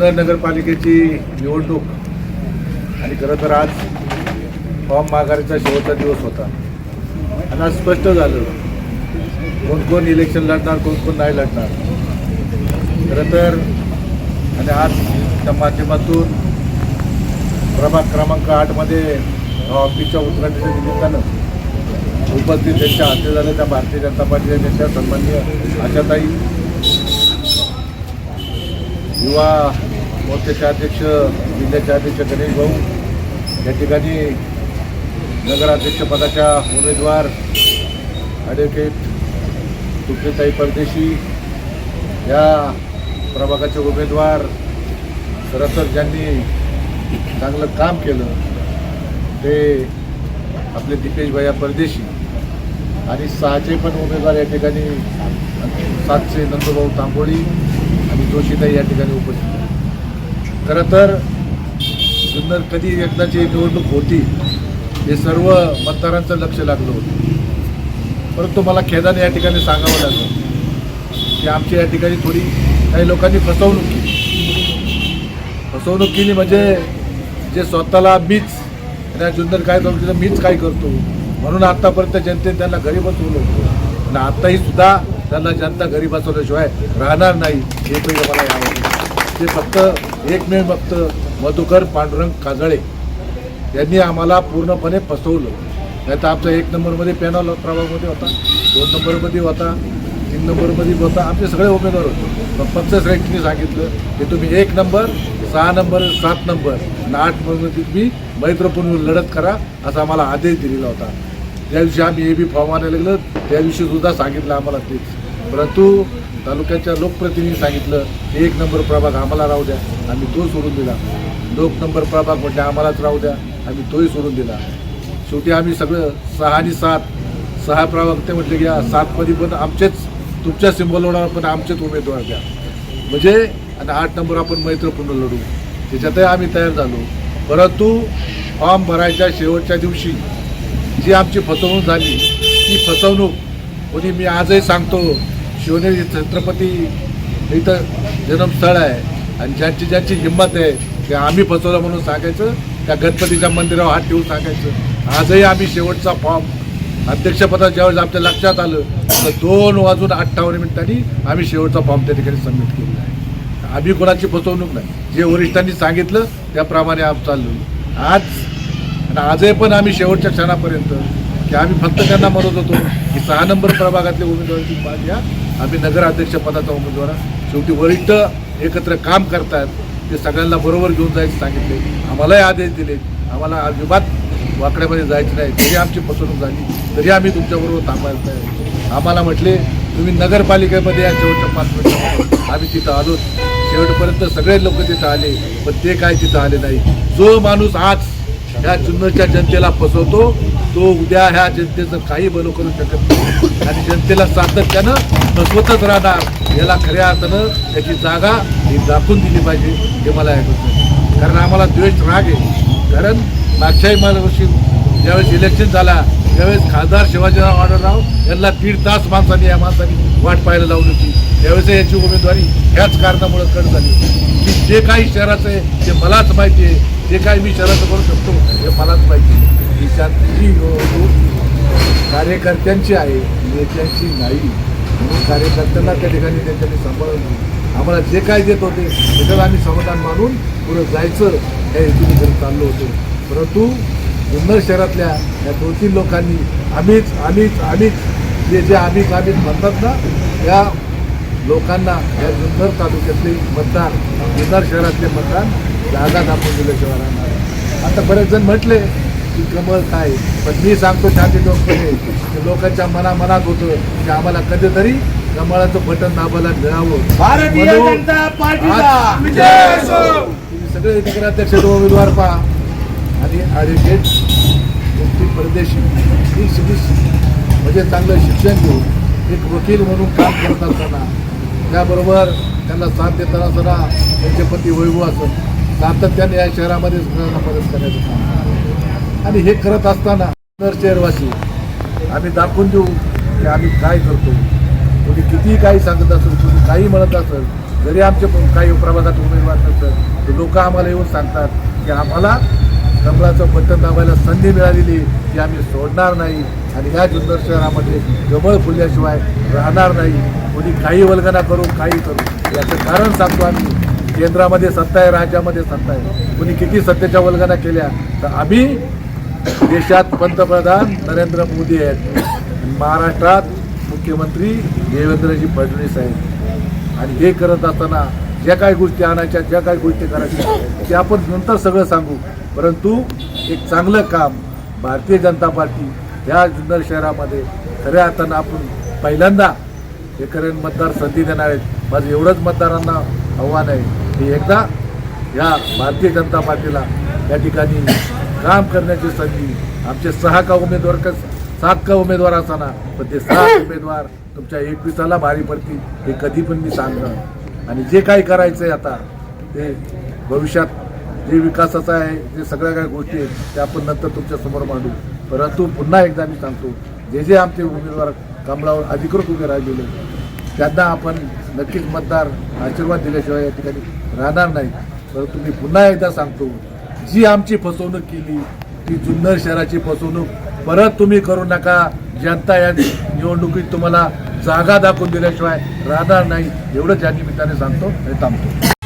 जुन्नर नगरपालिकेची निवडणूक आणि खरं तर आज फॉर्म माघारीचा शेवटचा दिवस होता. आणि आज स्पष्ट झालं कोण कोण इलेक्शन लढणार कोण कोण नाही लढणार. खरं तर आणि आज त्या माध्यमातून प्रभाग क्रमांक आठमध्ये ऑफिसच्या उद्घाटनाच्या निमित्तानं उपस्थित त्यांच्या हस्ते झाल्या त्या भारतीय जनता पार्टीच्या नेत्या सन्माननीय आशाताई. युवा मोर्चाचे अध्यक्ष जिल्ह्याचे अध्यक्ष गणेश भाऊ या ठिकाणी नगराध्यक्षपदाच्या उमेदवार ॲडव्होकेट सुप्रिताई परदेशी या प्रभागाचे उमेदवार खरं तर ज्यांनी चांगलं काम केलं ते आपले दिपेश भैया परदेशी आणि सहाचे पण उमेदवार या ठिकाणी सातशे नंदूभाऊ तांबोळी आणि जोशीताई या ठिकाणी उपस्थित खरं तर सुंदर कधी एकदाची निवडणूक होती हे सर्व मतदारांचं लक्ष लागलं होतं. परंतु मला खेदाने या ठिकाणी सांगावं लागलं की आमची या ठिकाणी थोडी काही लोकांनी फसवणूक केली. फसवणूक केली म्हणजे जे स्वतःला मीच आणि जुन्नर काय करतो मीच काय करतो? म्हणून आत्तापर्यंत जनतेने त्यांना घरी बसवलं होतं. आणि आत्ताही सुद्धा त्यांना जनता घरी बसवल्याशिवाय राहणार नाही हे पहिलं मला यावं ते फक्त एकमेव फक्त मधुकर पांडुरंग काजळे यांनी आम्हाला पूर्णपणे फसवलं. नाही तर आमचा एक नंबरमध्ये पॅनल प्रभावमध्ये होता दोन नंबरमध्ये होता तीन नंबरमध्ये होता. आमचे सगळे उमेदवार होते. पण पंचायत श्रेष्ठीने सांगितलं की तुम्ही एक नंबर सहा नंबर सात नंबर आणि आठ नंबरमध्ये तुम्ही मैत्रपूर्ण लढत करा असा आम्हाला आदेश दिलेला होता. त्या दिवशी आम्ही ए बी फॉर्म आणायला गेलो. त्या दिवशीसुद्धा सांगितलं आम्हाला तेच. परंतु तालुक्याच्या लोकप्रतिनिधी सांगितलं की एक नंबर प्रभाग आम्हाला राहू द्या आम्ही तो सोडून दिला. लोक नंबर प्रभाग म्हणजे आम्हालाच राहू द्या आम्ही तोही सोडून दिला. शेवटी आम्ही सगळं सहा आणि सात सहा प्रभाग ते म्हटले की या सातमध्ये पण आमचेच तुमच्या सिंबलवर पण आमचेच उमेदवार द्या. म्हणजे आणि आठ नंबर आपण मैत्रपूर्ण लढू. त्याच्यातही आम्ही तयार झालो. परंतु फॉर्म भरायच्या शेवटच्या दिवशी जी आमची फसवणूक झाली ती फसवणूक कोणी मी आजही सांगतो शिवनेरी छत्रपती इथं जन्मस्थळ आहे. आणि ज्यांची ज्यांची हिंमत आहे ते आम्ही फसवलं म्हणून सांगायचं. त्या गणपतीच्या मंदिरावर हात ठेवून सांगायचं. आजही आम्ही शेवटचा फॉर्म अध्यक्षपदा ज्यावेळेस आमच्या लक्षात आलं तर दोन वाजून अठ्ठावन्न मिनिटांनी आम्ही शेवटचा फॉर्म त्या ठिकाणी सबमिट केलेला आहे. आम्ही कोणाची फसवणूक नाही. जे वरिष्ठांनी सांगितलं त्याप्रमाणे आम्ही चाललो. आज आणि आजही पण आम्ही शेवटच्या क्षणापर्यंत की आम्ही फक्त त्यांना म्हणत होतो की सहा नंबर प्रभागातले उमेदवाराची पाच या आम्ही नगराध्यक्ष पदाचा उमेदवार शेवटी वरिष्ठ एकत्र काम करतात ते सगळ्यांना बरोबर घेऊन जायचं सांगितले. आम्हालाही आदेश दिले. आम्हाला अजिबात वाकड्यामध्ये जायचं नाही. तरी आमची फसवणूक झाली. तरी आम्ही तुमच्याबरोबर थांबायला नाही आम्हाला म्हटले तुम्ही नगरपालिकेमध्ये या शेवटच्या पाच मिनिटं आम्ही तिथं आलो. शेवटपर्यंत सगळे लोक तिथं आले. पण ते काय तिथं आले नाही. जो माणूस आज ह्या जुन्नरच्या जनतेला फसवतो तो उद्या ह्या जनतेचं काही बलो करू शकत नाही. आणि जनतेला सातत्यानं नसवतच राहणार. याला खऱ्या अर्थानं त्याची जागा ही दाखवून दिली पाहिजे हे मला ऐकत कारण आम्हाला द्वेष राग आहे. कारण मागच्याही मला वर्षी ज्यावेळेस इलेक्शन झाला त्यावेळेस खासदार शिवाजीराव आढळराव यांना दीड तास माणसांनी या माणसांनी वाट पाहायला लावली होती. त्यावेळेस याची उमेदवारी ह्याच कारणामुळे कट झाली की जे काही शहराचं आहे ते मलाच माहिती आहे जे काही मी शहराचं करू शकतो हे मलाच माहिती आहे. ही निवडणूक हो, हो, कार्यकर्त्यांची आहे नेत्यांची नाही. म्हणून कार्यकर्त्यांना त्या ठिकाणी त्यांच्यानी सांभाळून आम्हाला जे काय देत होते त्याच्यात आम्ही समाधान मानून पुढं जायचं या हेतूने घेऊन चाललो होतो. परंतु जुन्नर शहरातल्या या दोन तीन लोकांनी आम्हीच आम्हीच आम्हीच जे जे आम्हीच आम्हीच म्हणतात ना या लोकांना या जुन्नर तालुक्यातले मतदार जुन्नर शहरातले मतदान जागा दाखवून दिल्याशिवाय राहणार. आता बरेच जण म्हटले की कमळ काय? पण मी सांगतो शांती लोकपणे की लोकांच्या मना मनात होतं की आम्हाला कधीतरी कमळाचं बटन दाबायला मिळावं. भारतीय जनता आज-. तुम्ही सगळे नगराध्यक्ष उमेदवार पहा. आणि ॲडव्होकेट मुक्ती परदेशी ही सगळी म्हणजे चांगलं शिक्षण घेऊन एक वकील म्हणून काम करत असताना त्याबरोबर त्यांना साथ देताना असताना त्यांचे पती वैभव असत. सातत्याने या शहरामध्ये मदत करायचं काम. आणि हे करत असताना नर शहरवासी आम्ही दाखवून देऊ की आम्ही काय करतो. कोणी कितीही काही सांगत असेल कोणी काही म्हणत असेल जरी आमचे काही प्रभागात उमेदवार नसतात तर लोक आम्हाला येऊन सांगतात की आम्हाला कमळाचं बटन दाबायला संधी मिळालेली की ती आम्ही सोडणार नाही आणि या जुन्नर शहरामध्ये जवळ फुलल्याशिवाय राहणार नाही. कोणी काही वल्गना करू काही करू. याचं कारण सांगतो आम्ही. केंद्रामध्ये सत्ता आहे राज्यामध्ये सत्ता आहे. कोणी किती सत्तेच्या वल्गना केल्या तर आम्ही देशात पंतप्रधान नरेंद्र मोदी आहेत. महाराष्ट्रात मुख्यमंत्री देवेंद्रजी फडणवीस आहेत. आणि हे करत असताना ज्या काही गोष्टी आणायच्या ज्या काही गोष्टी करायच्या ते आपण नंतर सगळं सांगू. परंतु एक चांगलं काम भारतीय जनता पार्टी ह्या जुन्नर शहरामध्ये खऱ्या अर्थानं आपण पहिल्यांदा हे करेन मतदार संधी देणार आहेत. माझं एवढंच मतदारांना आव्हान आहे की एकदा या भारतीय जनता पार्टीला या ठिकाणी काम करण्याची संधी. आमचे सहा का उमेदवार का सात का उमेदवार असताना पण ते सात उमेदवार तुमच्या एकविसाला भारी पडतील हे कधी पण मी सांगणार. आणि जे काही करायचं आहे आता ते भविष्यात जे विकासाचं आहे जे सगळ्या काही गोष्टी आहेत त्या आपण नंतर तुमच्यासमोर मांडू. परंतु पुन्हा एकदा मी सांगतो जे जे आमचे उमेदवार कमलावर अधिकृत उभे राहिलेले त्यांना आपण नक्कीच मतदार आशीर्वाद दिल्याशिवाय या ठिकाणी राहणार नाही. परंतु मी पुन्हा एकदा सांगतो जी आमची फसवणूक केली ती जुन्नर शहराची फसवणूक. परत तुम्ही करू नका. जनता या निवडणुकीत तुम्हाला जागा दाखवून दिल्याशिवाय राहणार नाही. एवढंच या निमित्ताने सांगतो आणि थांबतो.